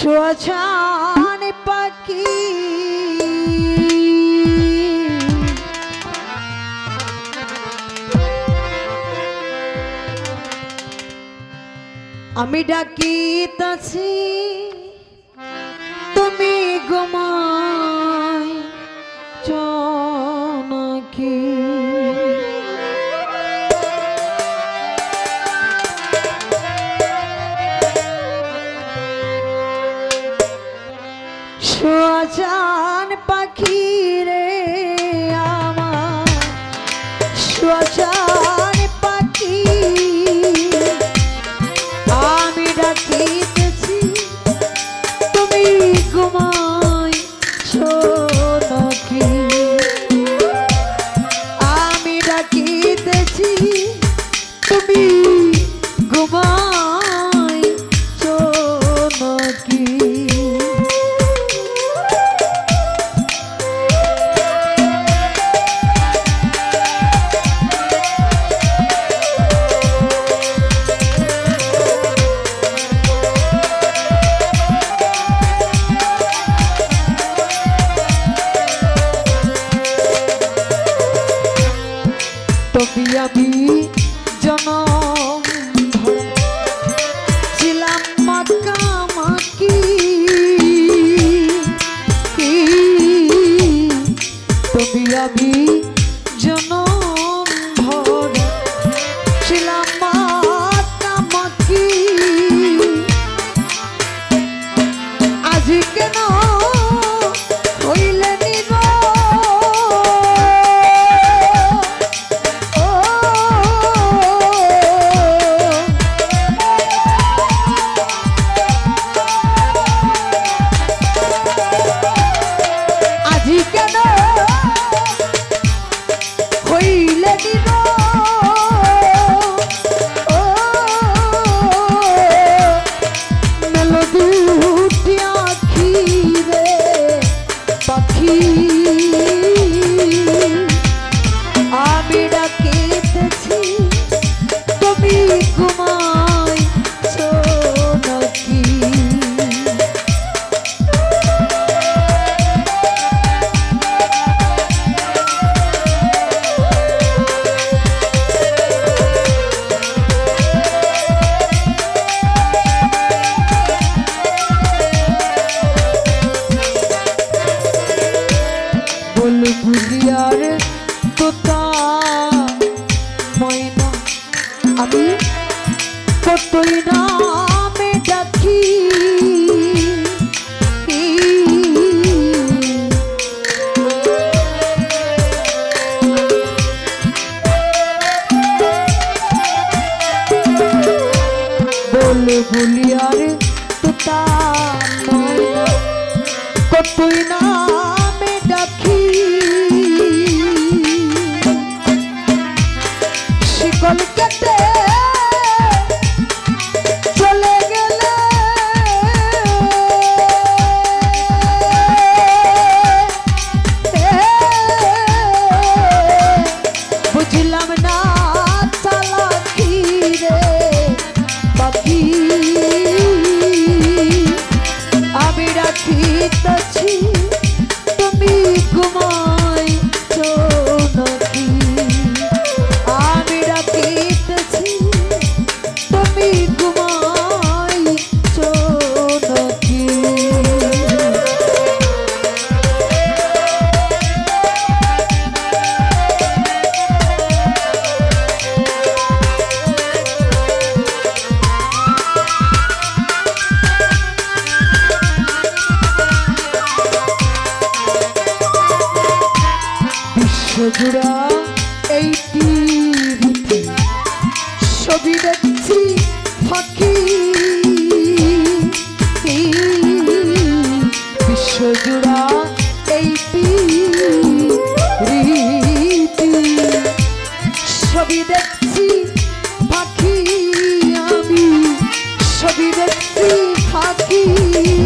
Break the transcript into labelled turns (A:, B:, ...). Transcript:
A: শোয়াছান পাখি। আমি ডাকি তাছি তুমি ঘুমাই শোয়াজান পাখি রে আমার। শোয়াজান পাখি। তুমি আমি ডাকিতেছি কতই নামে ডাকি। বল বলিয়ার তোতা ময়না কতই নামে শিকল কেটে দেখছি পাখি আমি ছবি দেখছি পাখি